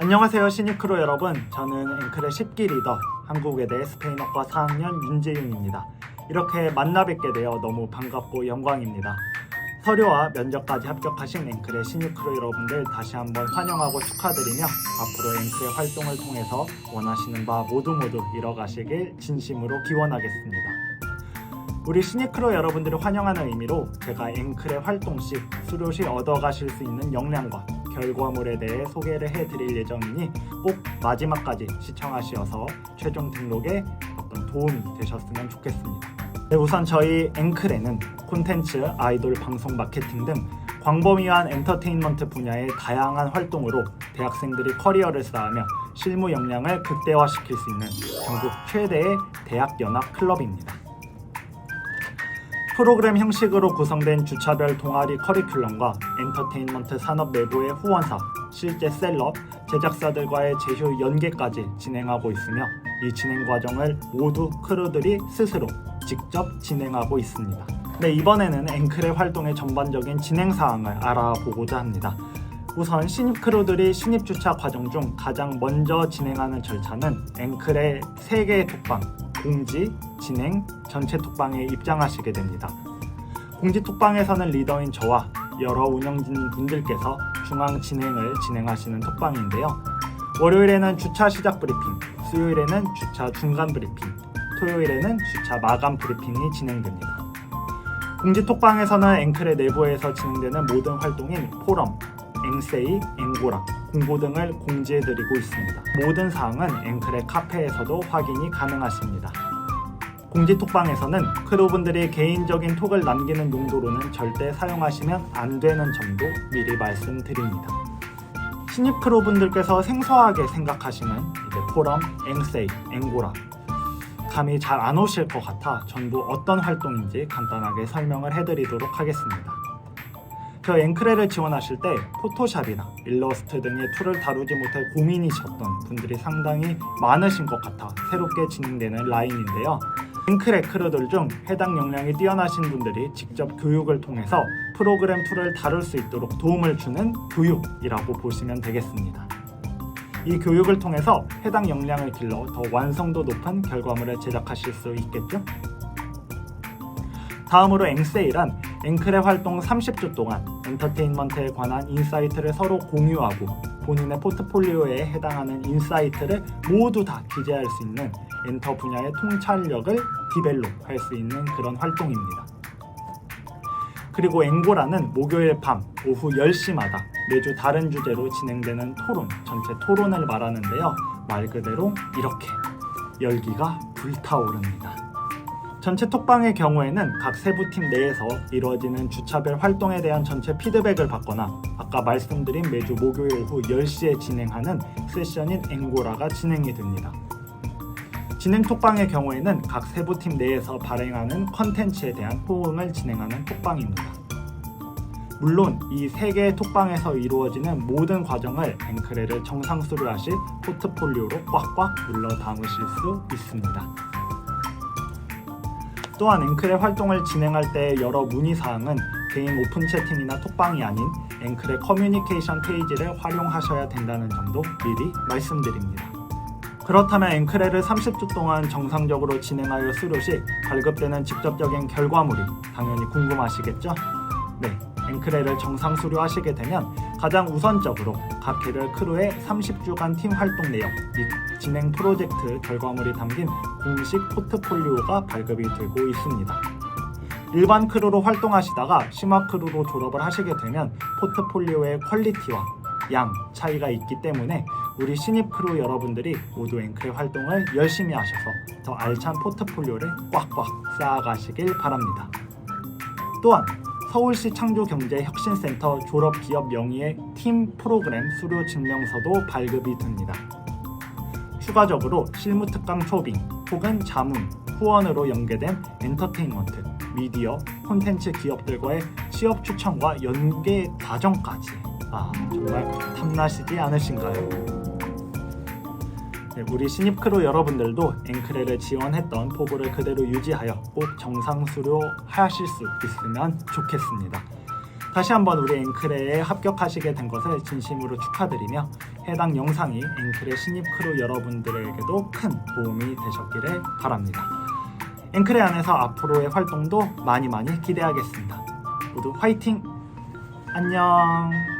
안녕하세요 신입크루 여러분. 저는 앵클의 10기 리더 한국외대 스페인어과 4학년 윤재윤입니다. 이렇게 만나 뵙게 되어 너무 반갑고 영광입니다. 서류와 면접까지 합격하신 앵클의 신입크루 여러분들 다시 한번 환영하고 축하드리며 앞으로 앵클의 활동을 통해서 원하시는 바 모두 모두 이뤄가시길 진심으로 기원하겠습니다. 우리 시니크로 여러분들을 환영하는 의미로 제가 앵클의 활동 시 수료 시 얻어가실 수 있는 역량과 결과물에 대해 소개를 해드릴 예정이니 꼭 마지막까지 시청하시어서 최종 등록에 어떤 도움이 되셨으면 좋겠습니다. 네, 우선 저희 앵클에는 콘텐츠, 아이돌 방송 마케팅 등 광범위한 엔터테인먼트 분야의 다양한 활동으로 대학생들이 커리어를 쌓으며 실무 역량을 극대화시킬 수 있는 전국 최대의 대학 연합 클럽입니다. 프로그램 형식으로 구성된 주차별 동아리 커리큘럼과 엔터테인먼트 산업 내부의 후원사, 실제 셀럽, 제작사들과의 제휴 연계까지 진행하고 있으며 이 진행 과정을 모두 크루들이 스스로 직접 진행하고 있습니다. 네, 이번에는 앵클의 활동의 전반적인 진행 사항을 알아보고자 합니다. 우선 신입 크루들이 신입 주차 과정 중 가장 먼저 진행하는 절차는 앵클의 세 개의 톡방, 공지, 진행, 전체 톡방에 입장하시게 됩니다. 공지 톡방에서는 리더인 저와 여러 운영진 분들께서 중앙 진행을 진행하시는 톡방인데요. 월요일에는 주차 시작 브리핑, 수요일에는 주차 중간 브리핑, 토요일에는 주차 마감 브리핑이 진행됩니다. 공지 톡방에서는 앵클의 내부에서 진행되는 모든 활동인 포럼, 앵세이, 앵고라, 공고 등을 공지해드리고 있습니다. 모든 사항은 앵클의 카페에서도 확인이 가능하십니다. 공지 톡방에서는 크루분들이 개인적인 톡을 남기는 용도로는 절대 사용하시면 안 되는 점도 미리 말씀드립니다. 신입 크루분들께서 생소하게 생각하시는 이제 포럼, 앵세이, 앵고라 감이 잘 안 오실 것 같아 전부 어떤 활동인지 간단하게 설명을 해드리도록 하겠습니다. 저 앵크레를 지원하실 때 포토샵이나 일러스트 등의 툴을 다루지 못해 고민이셨던 분들이 상당히 많으신 것 같아 새롭게 진행되는 라인인데요. 앵크레 크루들 중 해당 역량이 뛰어나신 분들이 직접 교육을 통해서 프로그램 툴을 다룰 수 있도록 도움을 주는 교육이라고 보시면 되겠습니다. 이 교육을 통해서 해당 역량을 길러 더 완성도 높은 결과물을 제작하실 수 있겠죠? 다음으로 앵세이란 앵클의 활동 30주 동안 엔터테인먼트에 관한 인사이트를 서로 공유하고 본인의 포트폴리오에 해당하는 인사이트를 모두 다 기재할 수 있는 엔터 분야의 통찰력을 디벨롭 할 수 있는 그런 활동입니다. 그리고 앵고라는 목요일 밤 오후 10시마다 매주 다른 주제로 진행되는 토론, 전체 토론을 말하는데요. 말 그대로 이렇게 열기가 불타오릅니다. 전체 톡방의 경우에는 각 세부팀 내에서 이루어지는 주차별 활동에 대한 전체 피드백을 받거나 아까 말씀드린 매주 목요일 오후 10시에 진행하는 세션인 앵고라가 진행이 됩니다. 진행 톡방의 경우에는 각 세부팀 내에서 발행하는 컨텐츠에 대한 호응을 진행하는 톡방입니다. 물론 이 세 개의 톡방에서 이루어지는 모든 과정을 앵크레를 정상 수료하실 포트폴리오로 꽉꽉 눌러 담으실 수 있습니다. 또한 앵클의 활동을 진행할 때 여러 문의사항은 개인 오픈 채팅이나 톡방이 아닌 앵클의 커뮤니케이션 페이지를 활용하셔야 된다는 점도 미리 말씀드립니다. 그렇다면 앵크레를 30주 동안 정상적으로 진행하여 수료 시 발급되는 직접적인 결과물이 당연히 궁금하시겠죠? 네, 앵크레를 정상 수료하시게 되면 가장 우선적으로 각 개별 크루의 30주간 팀 활동 내역 및 진행 프로젝트 결과물이 담긴 공식 포트폴리오가 발급이 되고 있습니다. 일반 크루로 활동하시다가 심화 크루로 졸업을 하시게 되면 포트폴리오의 퀄리티와 양 차이가 있기 때문에 우리 신입 크루 여러분들이 모두 앵크의 활동을 열심히 하셔서 더 알찬 포트폴리오를 꽉꽉 쌓아가시길 바랍니다. 또한 서울시 창조경제혁신센터 졸업기업 명의의 팀 프로그램 수료 증명서도 발급이 됩니다. 추가적으로 실무특강 초빙 혹은 자문, 후원으로 연계된 엔터테인먼트, 미디어, 콘텐츠 기업들과의 취업 추천과 연계 과정까지 아 정말 탐나시지 않으신가요? 네, 우리 신입 크루 여러분들도 앵크레를 지원했던 포부를 그대로 유지하여 꼭 정상 수료 하실 수 있으면 좋겠습니다. 다시 한번 우리 앵크레에 합격하시게 된 것을 진심으로 축하드리며 해당 영상이 앵크레 신입 크루 여러분들에게도 큰 도움이 되셨기를 바랍니다. 앵크레 안에서 앞으로의 활동도 많이 많이 기대하겠습니다. 모두 화이팅! 안녕!